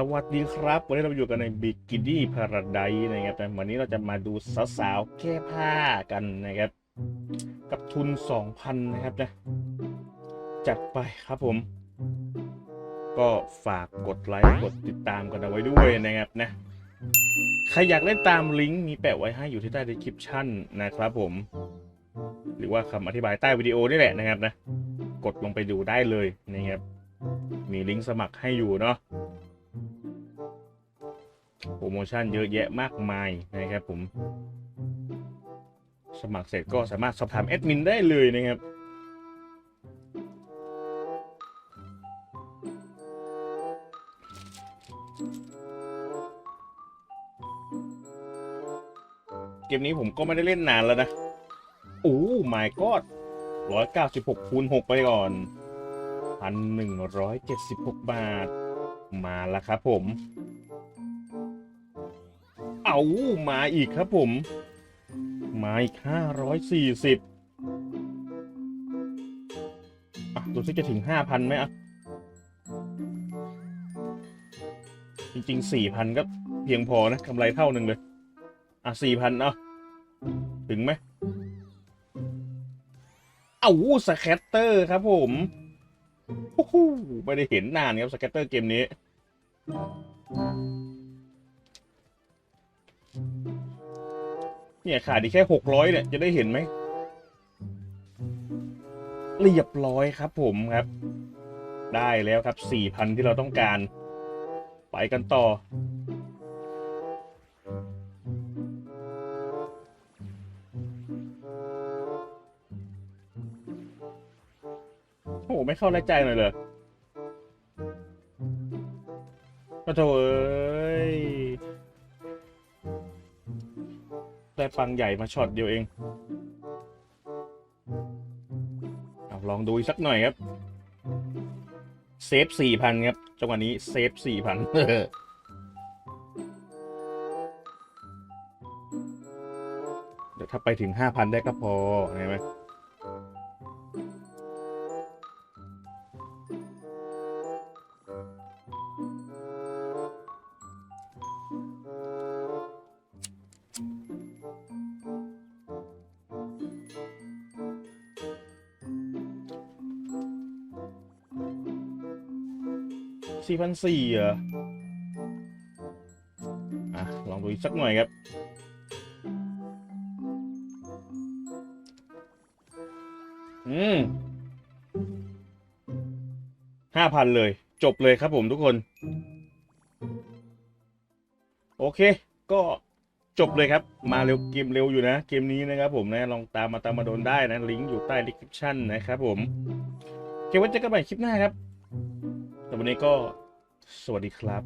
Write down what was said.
สวัสดีครับ วันนี้เราอยู่กันในบิกินี่พาราไดนะครับแต่วันนี้เราจะมาดูสาวๆแก้ผ้ากันนะครับ กับทุน 2,000 นะครับนะจัดไปครับผม ก็ฝากกดไลค์กดติดตามกันเอาไว้ด้วยนะครับนะใครอยากเล่นตามลิงก์มีแปะไว้ให้อยู่ที่ใต้ description นะครับผม หรือว่าคำอธิบายใต้วิดีโอนี่แหละนะครับนะ กดลงไปดูได้เลยนะครับมีลิงก์สมัครให้อยู่เนาะ โปรโมชั่นเยอะแยะมากมายนะครับผม สมัครเสร็จก็สามารถสอบถามแอดมินได้เลยนะครับเกมนี้ผมก็ไม่ได้เล่นนานแล้วนะ โอ้ my god ร้อยเก้าสิบหกคูณหกไปก่อนพันหนึ่งร้อยเจ็ดสิบหกบาท มาแล้วครับผม เอามาอีกครับผม มาอีกห้ารอยสี่สิบอะดูซิจะถึงห้าพันไหมอะ จริงๆสี่พันก็เพียงพอนะกำไรเท่าหนึ่งเลย อะสี่พันเอาถึงไหมเอาสแคตเตอร์ครับผมไม่ได้เห็นนานครับสแคตเตอร์เกมนี้ เนี่ยขาดอีกแค่หกร้อยเนี่ยจะได้เห็นไหมเรียบร้อยครับผมครับ ได้แล้วครับสี่พันที่เราต้องการ ไปกันต่อ โอ้ไม่เข้าแรกใจหน่อยเลยปะโถเอ้ย ได้ปังใหญ่มาช็อตเดียวเองเอาลองดูอีกสักหน่อยครับ เซฟสี่พันครับ จังหวะนี้เซฟสี่พันเดี๋ยวถ้าไปถึงห้าพันได้ก็พอเห็นไหม สี่พันสี่เหรอ อะ ลองดูอีกสักหน่อยครับ อืมห้าพันเลย จบเลยครับผมทุกคน โอเค ก็จบเลยครับ มาเร็วเกมเร็วอยู่นะ เกมนี้นะครับผมนะ ลองตามมาตามมาโดนได้นะ ลิงก์อยู่ใต้ description นะครับผมเคไว้เจอกันใหม่คลิปหน้าครับ วันนี้ก็สวัสดีครับ